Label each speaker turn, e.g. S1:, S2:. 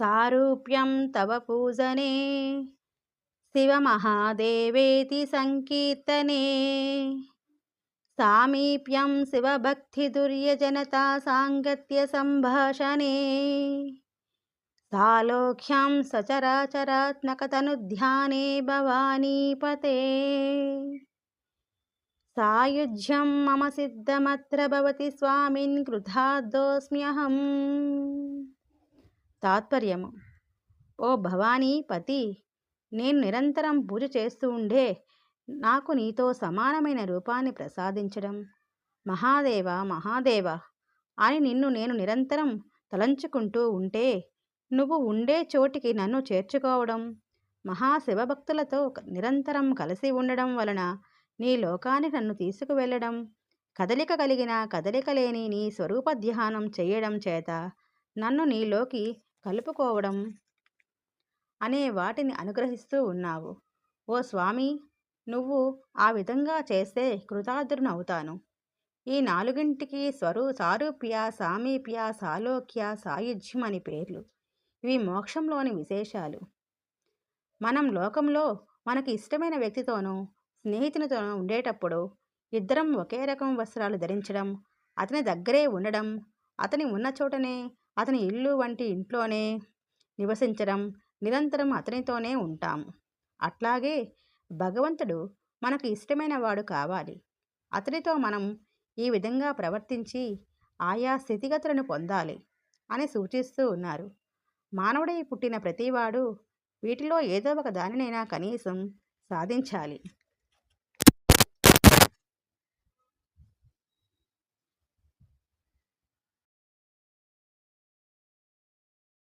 S1: సారూప్యం తవ పూజనే. శివమహాదేవేతి సంకీర్తనే. సామీప్యం శివభక్తిదుర్యజనతా సాంగత్య సంభాషణే. సాలోక్యం సచరాచరాత్మకతనుధ్యానే భవానీపతే. సాయుధ్యం మమ సిద్ధమత్ర భవతి స్వామిన్ కృతార్థోస్మ్యహం తాత్పర్యము. ఓ భవానీ పతి నేను నిరంతరం పూజ చేస్తూ ఉండే నాకు నీతో సమానమైన రూపాన్ని ప్రసాదించడం. మహాదేవ మహాదేవ అని నిన్ను నేను నిరంతరం తలంచుకుంటూ ఉంటే నువ్వు ఉండే చోటికి నన్ను చేర్చుకోవడం మహాశివభక్తులతో నిరంతరం కలిసి ఉండడం వలన నీ లోకానికి నన్ను తీసుకువెళ్ళడం కదలిక కలిగిన కదలిక లేని నీ స్వరూప ధ్యానం చేయడం చేత నన్ను నీలోకి కలుపుకోవడం అనే వాటిని అనుగ్రహిస్తూ ఉన్నావు. ఓ స్వామి నువ్వు ఆ విధంగా చేస్తే కృతార్థునవుతాను ఈ నాలుగింటికి స్వరూ సారూప్య సామీప్య సాలోక్య సాయుధ్యం అని పేర్లు. ఇవి మోక్షంలోని విశేషాలు. మనం లోకంలో మనకి ఇష్టమైన వ్యక్తితోనూ స్నేహితునితోనూ ఉండేటప్పుడు ఇద్దరం ఒకే రకం వస్త్రాలు ధరించడం అతని దగ్గరే ఉండడం అతని ఉన్న చోటనే అతని ఇల్లు వంటి ఇంట్లోనే నివసించడం నిరంతరం అతనితోనే ఉంటాం. అట్లాగే భగవంతుడు మనకు ఇష్టమైన వాడు కావాలి. అతనితో మనం ఈ విధంగా ప్రవర్తించి ఆయా స్థితిగతులను పొందాలి అని సూచిస్తూ ఉన్నారు. మానవుడై పుట్టిన ప్రతివాడు వీటిలో ఏదో ఒక దానినైనా కనీసం సాధించాలి.